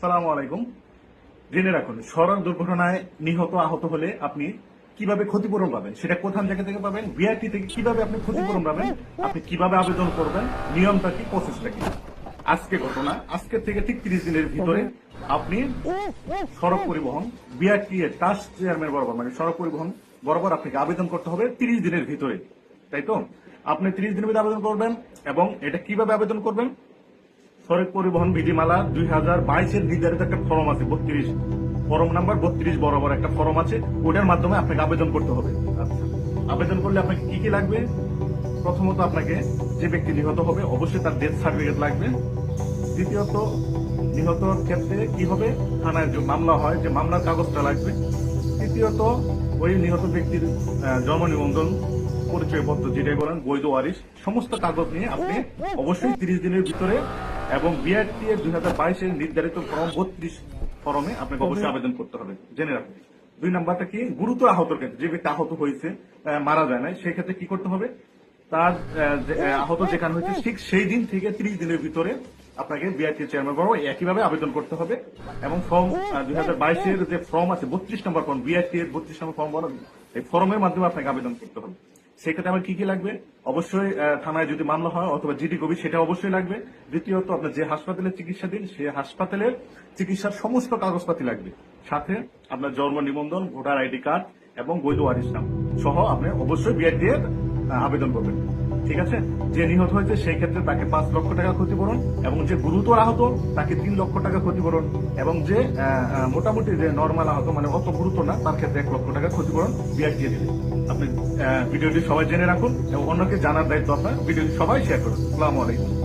সালাম আলাইকুম। জেনে রাখুন, সড়ক দুর্ঘটনায় নিহত আহত হলে আপনি কীভাবে ক্ষতিপূরণ পাবেন? সেটা কোথান জায়গা থেকে পাবেন? বিআরটি থেকে কীভাবে আপনি ক্ষতিপূরণ পাবেন? আপনি কীভাবে আবেদন করবেন? নিয়মটা কি প্রসেসটা কি? আজকে ঘটনা, আজকে থেকে ঠিক তিরিশ দিনের ভিতরে আপনি সড়ক পরিবহন বিআরটি এর ট্রাস্ট চেয়ারম্যান বরাবর মানে সড়ক পরিবহন বরাবর আপনাকে আবেদন করতে হবে তিরিশ দিনের ভিতরে। তাই তো? আপনি তিরিশ দিনের ভিতরে আবেদন করবেন এবং এটা কীভাবে আবেদন করবেন? সড়ক পরিবহন বিধিমালা দুই হাজার বাইশের নির্ধারিত একটা ফর্ম আছে, বত্রিশ। ফর্ম নাম্বার বত্রিশ বরাবর একটা ফর্ম আছে, ওটার মাধ্যমে আপনাকে আবেদন করতে হবে। আবেদন করলে আপনাকে কি কি লাগবে? প্রথমত আপনাকে যে ব্যক্তি নিহত হবে, অবশ্যই তার ডেথ সার্টিফিকেট লাগবে। দ্বিতীয়ত, নিহতর ক্ষেত্রে কি হবে? থানায় যে মামলা হয়, যে মামলার কাগজটা লাগবে। তৃতীয়ত, ওই নিহত ব্যক্তির জন্ম নিবন্ধন, পরিচয়পত্র যেটাই বলেন বৈধ ওয়ারিশ, সমস্ত কাগজ নিয়ে আপনি অবশ্যই তিরিশ দিনের ভিতরে এবং বিআরটি এর দুই হাজার বাইশের নির্ধারিত ফর্ম বত্রিশ ফর্মে আপনাকে অবশ্যই আবেদন করতে হবে। জেনে রাখুন। দুই নাম্বারটা কি? গুরুতর আহতর ক্ষেত্রে যে ব্যক্তি আহত হয়েছে মারা যায় না সেক্ষেত্রে কি করতে হবে? তার আহত যেখানে হয়েছে ঠিক সেই দিন থেকে ত্রিশ দিনের ভিতরে আপনাকে বিআরটি চেয়ারম্যান বড় একইভাবে আবেদন করতে হবে এবং ফর্ম দুই হাজার বাইশের যে ফর্ম আছে বত্রিশ নম্বর ফর্ম বিআরটি এর বত্রিশ নম্বর ফর্ম বড় এই ফর্মের মাধ্যমে আপনাকে আবেদন করতে হবে। সেক্ষেত্রে আমার কি কি লাগবে? অবশ্যই থানায় যদি মামলা হয় অথবা জিডি কবি সেটা অবশ্যই লাগবে। দ্বিতীয়ত, আপনার যে হাসপাতালে চিকিৎসা দিন, সেই হাসপাতালের চিকিৎসার সমস্ত কাগজপাতি লাগবে। সাথে আপনার জন্ম নিবন্ধন, ভোটার আইডি কার্ড এবং বৈধ ওয়ারিস নাম সহ আপনি অবশ্যই বিআরটি এর আবেদন করবেন। ঠিক আছে? যে নিহত হয়েছে, সেই ক্ষেত্রে তাকে পাঁচ লক্ষ টাকা ক্ষতিপূরণ এবং যে গুরুতর আহত, তাকে তিন লক্ষ টাকা ক্ষতিপূরণ এবং যে মোটামুটি যে নর্মাল আহত মানে অত গুরুতর না, তার ক্ষেত্রে এক লক্ষ টাকা ক্ষতিপূরণ বিআর দিয়ে দিলেন আপনি ভিডিওটি সবাই জেনে রাখুন এবং অন্যকে জানার দায়িত্ব আপনার। ভিডিওটি সবাই শেয়ার করুন। আসসালামু আলাইকুম।